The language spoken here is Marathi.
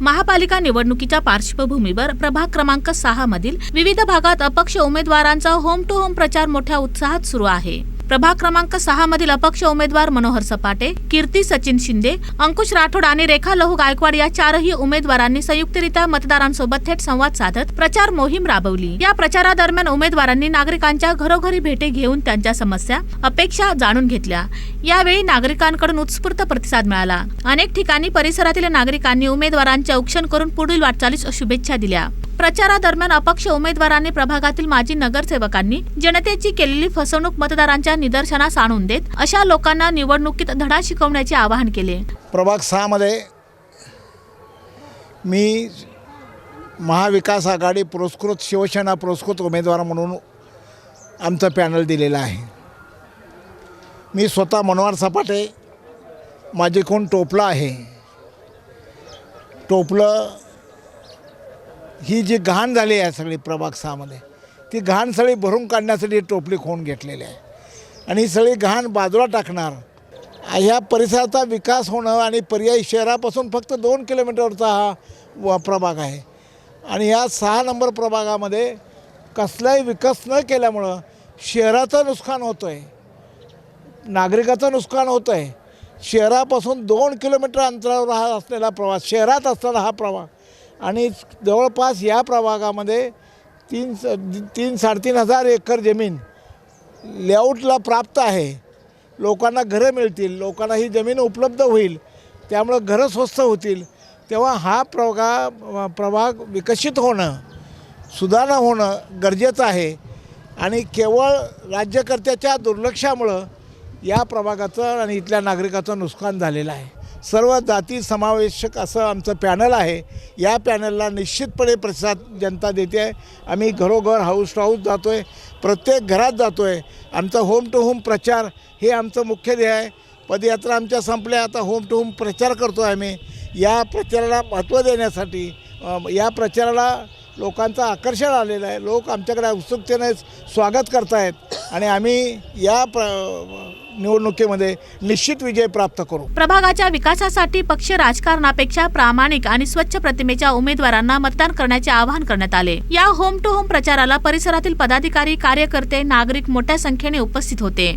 महापालिका निवडणुकीच्या पार्श्वभूमीवर प्रभाग क्रमांक सहा मधील विविध भागात अपक्ष उमेदवारांचा होम टू होम प्रचार मोठ्या उत्साहात सुरू आहे. प्रभाग क्रमांक सहा मधील अपक्ष उमेदवार मनोहर सपाटे कीर्ती सचिन शिंदे अंकुश राठोड आणि रेखा लहू गायकवाड या चारही उमेदवारांनी संयुक्तरित्या मतदारांसोबत थेट संवाद साधत प्रचार मोहीम राबवली. या प्रचारादरम्यान उमेदवारांनी नागरिकांच्या घरोघरी भेटी घेऊन त्यांच्या समस्या अपेक्षा जाणून घेतल्या. यावेळी नागरिकांकडून उत्स्फूर्त प्रतिसाद मिळाला. अनेक ठिकाणी परिसरातील नागरिकांनी उमेदवारांचे औक्षण करून पुढील वाटचालीस शुभेच्छा दिल्या. प्रचारादरम्यान अपक्ष उमेदवारांनी प्रभागातील माजी नगरसेवकांनी जनतेची केलेली फसवणूक मतदारांच्या निदर्शनास आणून देत अशा लोकांना निवडणुकीत धडा शिकवण्याचे आवाहन केले. प्रभाग सहामध्ये मी महाविकास आघाडी पुरस्कृत शिवसेना पुरस्कृत उमेदवार म्हणून आमचं पॅनल दिलेलं आहे. मी स्वतः मनोहर सपाटे माझे कोण टोपलं आहे टोपलं ही जी घाण झाली आहे सगळी प्रभाग सहामध्ये ती घाण सगळी भरून काढण्यासाठी टोपली खोन घेतलेली आहे. आणि ही सगळी घाण बाजूला टाकणार ह्या परिसराचा विकास होणं आणि पर्यायी शहरापासून फक्त दोन किलोमीटरचा हा व प्रभाग आहे. आणि या सहा नंबर प्रभागामध्ये कसलाही विकास न केल्यामुळं शहराचं नुकसान होतं आहे नागरिकाचं नुकसान होतं आहे शहरापासून दोन किलोमीटर अंतरावर हा असलेला प्रवास शहरात असलेला हा प्रवास आणि जवळपास या प्रभागामध्ये तीन स तीन साडेतीन हजार एकर जमीन लेआउटला प्राप्त आहे. लोकांना घरं मिळतील लोकांना ही जमीन उपलब्ध होईल त्यामुळं घरं स्वस्त होतील. तेव्हा हा प्रभाग प्रभाग विकसित होणं सुधारणा होणं गरजेचं आहे. आणि केवळ राज्यकर्त्याच्या दुर्लक्षामुळं या प्रभागाचं आणि इथल्या नागरिकाचं नुकसान झालेलं आहे. सर्व जाती समावेशक असं आमचं पॅनल आहे. या पॅनलला निश्चितपणे प्रतिसाद जनता देते आहे. आम्ही घरोघर हाऊस टू हाऊस जातो आहे प्रत्येक घरात जातो आहे आमचा होम टू होम प्रचार हे आमचं मुख्य ध्येय आहे. पदयात्रा आमच्या संपल्या. आता होम टू होम प्रचार करतो आहे आम्ही. या प्रचाराला महत्त्व देण्यासाठी या प्रचाराला लोकांचं आकर्षण आलेलं आहे. लोक आमच्याकडे उत्सुकतेने स्वागत करतायत. आणि आम्ही या प्र निवडणुकीमध्ये निश्चित विजय प्राप्त करू. प्रभागाच्या विकासासाठी पक्ष राजकारणापेक्षा प्रामाणिक आणि स्वच्छ प्रतिमेच्या उमेदवारांना मतदान करण्याचे आवाहन करण्यात आले. या होम टू होम प्रचाराला परिसरातील पदाधिकारी कार्यकर्ते नागरिक मोठ्या संख्येने उपस्थित होते.